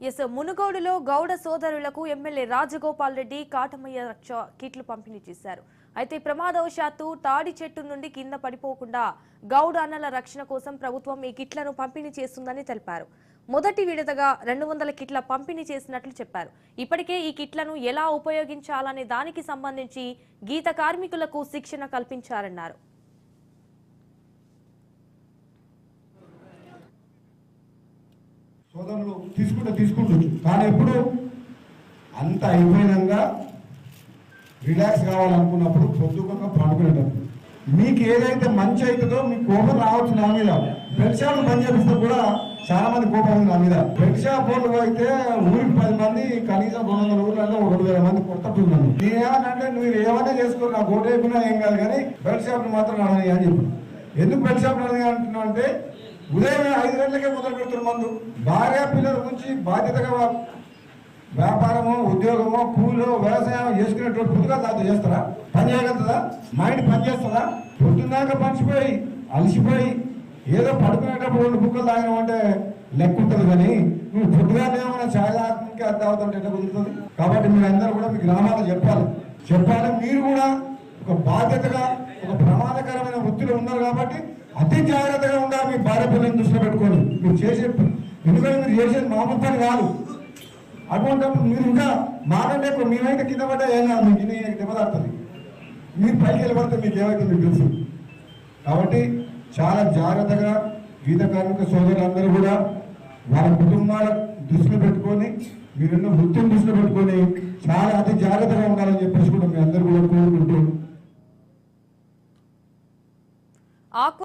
Yes మునుగోడులో గౌడ సోదరులకు MLA Rajagopal Reddy Katamayya రక్ష కిట్లు పంపిణీ చేశారు. అయితే ప్రమాదవశాత్తు తాడి చెట్టు నుండి కింద పడిపోకుండా గౌడ అన్నల రక్షణ కోసం ప్రభుత్వం ఈ కిట్లను పంపిణీ చేస్తుందని తెలిపారు. మొదటి విడతగా రెండు వందల కిట్ల పంపిణీ చేసినట్లు చెప్పారు. ఇప్పటికే ఈ కిట్లను ఎలా ఉపయోగించాలనే దానికి సంబంధించి గీత కార్మికులకు శిక్షణ కల్పించారన్నారు. సోదరులు తీసుకుంటే తీసుకుంటుంది. కానీ ఎప్పుడు? అంత అయిపోయినాక రిలాక్స్ కావాలనుకున్నప్పుడు పొద్దుగా పండుకునేటప్పుడు. మీకు ఏదైతే మంచి అవుతుందో మీకు కోపం రావచ్చు నా మీద. బెడ్ షాప్ చేపిస్తే కూడా చాలా మంది కోపం ఉంది నా మీద. బెడ్ షాప్ వాళ్ళు అయితే ఊరికి పది మంది కనీసం రెండు వందల ఊర్లలో ఒక రెండు వేల మంది కొట్టట్టున్నాను నేనేమంటే మీరు ఏమైనా చేసుకోరు నాకు ఓటు ఏం కాదు కానీ బెడ్ షాప్ మాత్రం నడని అని చెప్పి ఎందుకు బెడ్ షాప్ నడని అంటున్నావు అంటే ఉదయం ఐదు గంటలకే మొదలు పెడుతున్న మందు. భార్య పిల్లల గురించి బాధ్యతగా వ్యాపారము ఉద్యోగము కూలో వ్యవసాయం చేసుకునేటువంటి పొద్దుగా దాంతో చేస్తారా? పని చేయగలుగుతుందా మైండ్ పని చేస్తుందా పొద్దున్నాక పంచిపోయి అలసిపోయి ఏదో పడుకునేటప్పుడు రెండు బుక్కలు తాగినామంటే లెక్క ఉంటుంది కానీ నువ్వు పొద్దుగానే ఏమైనా అర్థం అవుతుంటే ఎట్లా కుదురుతుంది? కాబట్టి మీరు అందరూ కూడా మీ గ్రామాలు చెప్పాలి. చెప్పాలి మీరు కూడా ఒక బాధ్యతగా ఒక ప్రమాదకరమైన వృత్తిలో ఉన్నారు కాబట్టి అతి జాగ్రత్తగా మీ భార్య పిల్లల్ని దృష్టిలో పెట్టుకొని మీరు చేసే ఎందుకంటే మీరు చేసేది మామూలు పని కాదు. అటువంటిప్పుడు మీరు ఇంకా మాకంటే ఇప్పుడు మేమైతే కింద పడ్డా ఏం కాదు మీకు దెబ్బతాడుతుంది మీరు పైకి వెళ్ళబడితే మీకు ఏమైతే మీకు తెలుసు. కాబట్టి చాలా జాగ్రత్తగా గీత కార్మిక సోదరులందరూ కూడా వాళ్ళ కుటుంబాల దృష్టిలో పెట్టుకొని మీరున్న వృత్తిని దృష్టిలో పెట్టుకొని చాలా అతి జాగ్రత్తగా ఉండాలని చెప్పేసి కూడా మీ అందరూ కూడా కోరుకుంటూ